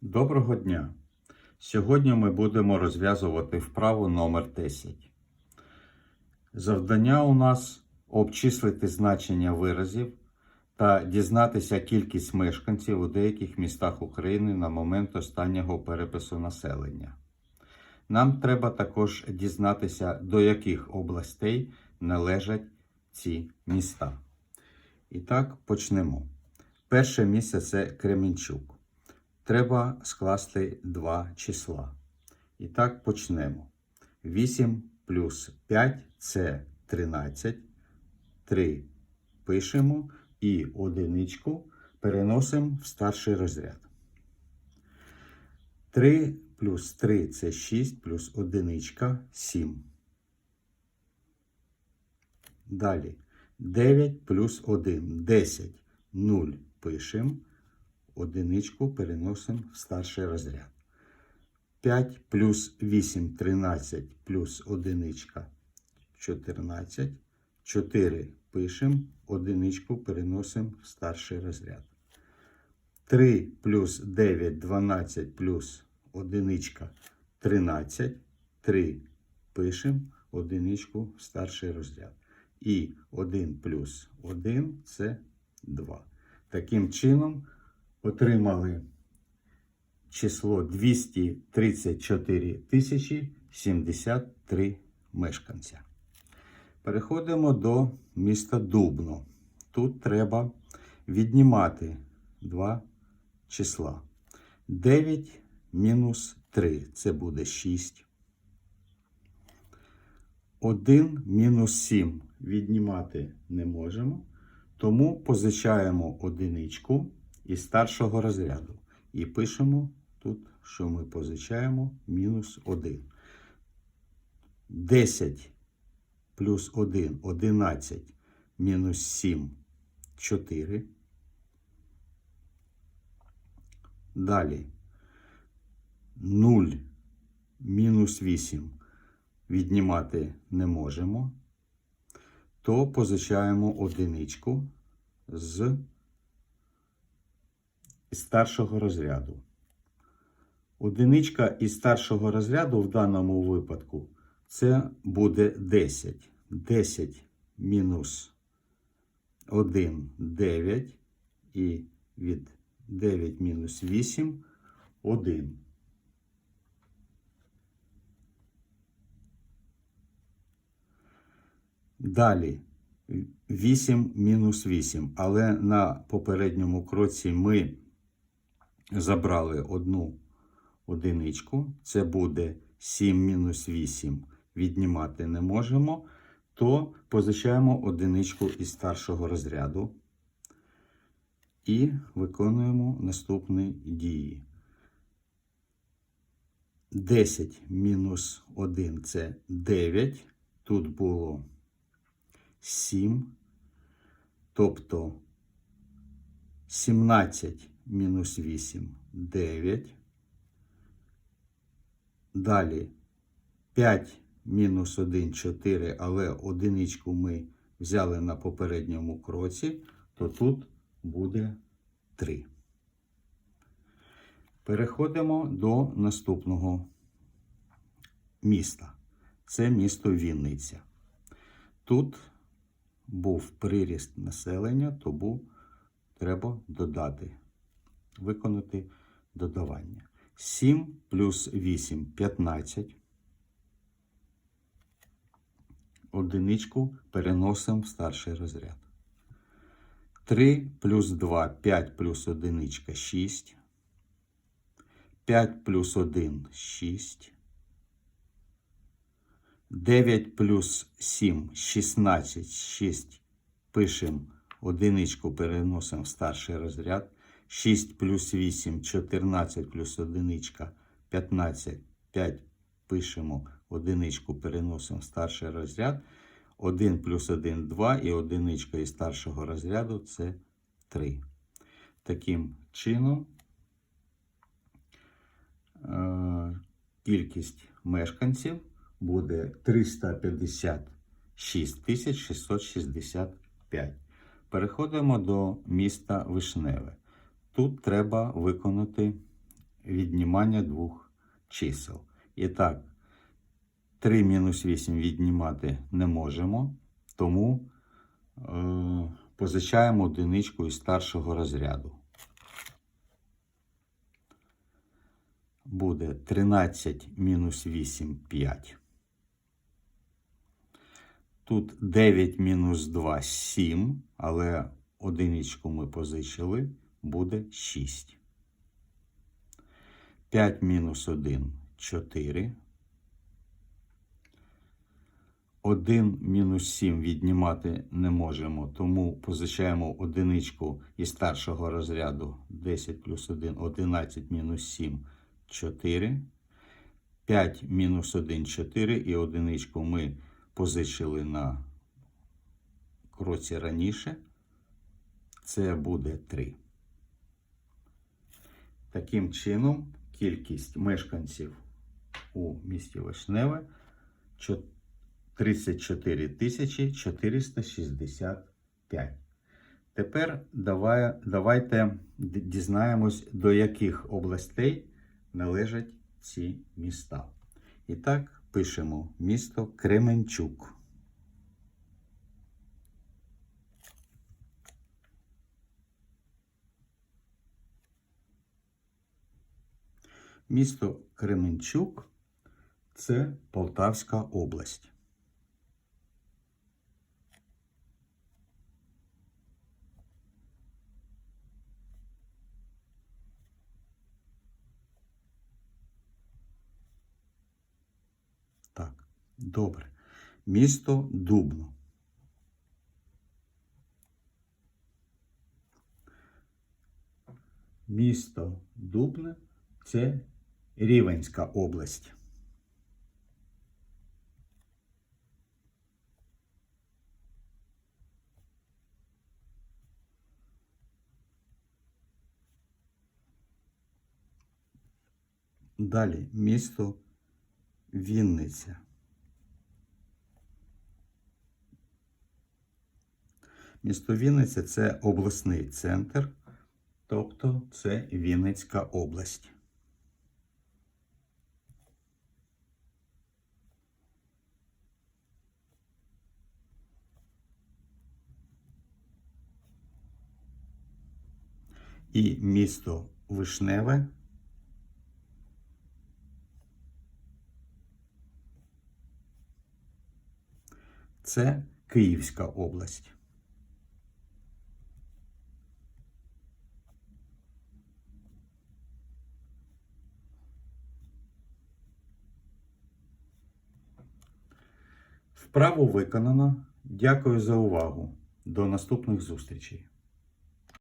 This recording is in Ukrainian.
Доброго дня! Сьогодні ми будемо розв'язувати вправу номер 10. Завдання у нас обчислити значення виразів та дізнатися кількість мешканців у деяких містах України на момент останнього перепису населення. Нам треба також дізнатися, до яких областей належать ці міста. І так, почнемо. Перше місце це Кременчук. Треба скласти два числа. І так почнемо. 8 плюс 5 це 13. 3 пишемо і одиничку переносимо в старший розряд. 3 плюс 3 це 6, плюс одиничка 7. Далі 9 плюс 1 10. 0 пишемо. Одиничку переносимо в старший розряд. 5 плюс 8 13 плюс одиничка 14. 4 пишемо, одиничку переносимо в старший розряд. 3 плюс 9 12 плюс одиничка 13. 3 пишемо, одиничку в старший розряд. І 1 плюс 1 це 2. Таким чином отримали число 234 тисячі 73 мешканця. Переходимо до міста Дубно. Тут треба віднімати два числа. 9 мінус 3 це буде 6. 1 мінус 7 віднімати не можемо. Тому позичаємо одиничку із старшого розряду. І пишемо тут, що ми позичаємо мінус 1. 10 плюс 1 11 мінус 7 4. Далі 0 мінус 8 віднімати не можемо, то позичаємо одиничку з із старшого розряду. Одиничка із старшого розряду в даному випадку це буде 10. 10 мінус 1 9 і від 9 мінус 8 1. Далі 8 мінус 8. Але на попередньому кроці ми забрали одну одиничку. Це буде 7 мінус 8. Віднімати не можемо. То позичаємо одиничку із старшого розряду. І виконуємо наступні дії. 10 мінус 1 це 9. Тут було 7. Тобто 17 мінус 8 9. Далі 5 мінус 1 4, але одиничку ми взяли на попередньому кроці, то тут буде 3. Переходимо до наступного міста. Це місто Вінниця. Тут був приріст населення, тому треба додати, виконати додавання. 7 плюс 8 15. Одиничку переносимо в старший розряд. 3 плюс 2 5 плюс одиничка 6. 5 плюс 1 6. 9 плюс 7 16 6. Пишемо одиничку переносимо в старший розряд. 6 плюс 8 14 плюс одиничка 15. 5 пишемо одиничку переносимо в старший розряд. 1 плюс 1 2 і одиничка із старшого розряду це 3. Таким чином е, кількість мешканців буде 356 665. Переходимо до міста Вишневе. Тут треба виконати віднімання двох чисел. І так, 3 мінус 8 віднімати не можемо, тому е, позичаємо одиничку із старшого розряду. Буде 13 мінус 8 5. Тут 9 мінус 2 7, але одиничку ми позичили, буде 6. 5 мінус 1 4. 1 мінус 7 віднімати не можемо, тому позичаємо одиничку із старшого розряду 10 плюс 1, 11 мінус 7 4. 5 мінус 1 4 і одиничку ми позичили на кроці раніше. Це буде 3. Таким чином, кількість мешканців у місті Вишневе 34 тисячі 465. Тепер давай, давайте дізнаємось, до яких областей належать ці міста. І так, пишемо місто Кременчук. Місто Кременчук це Полтавська область. Так, добре. Місто Дубно. Місто Дубне це Рівенська область. Далі місто Вінниця. Місто Вінниця це обласний центр, тобто це Вінницька область. І місто Вишневе це Київська область. Вправу виконано. Дякую за увагу. До наступних зустрічей.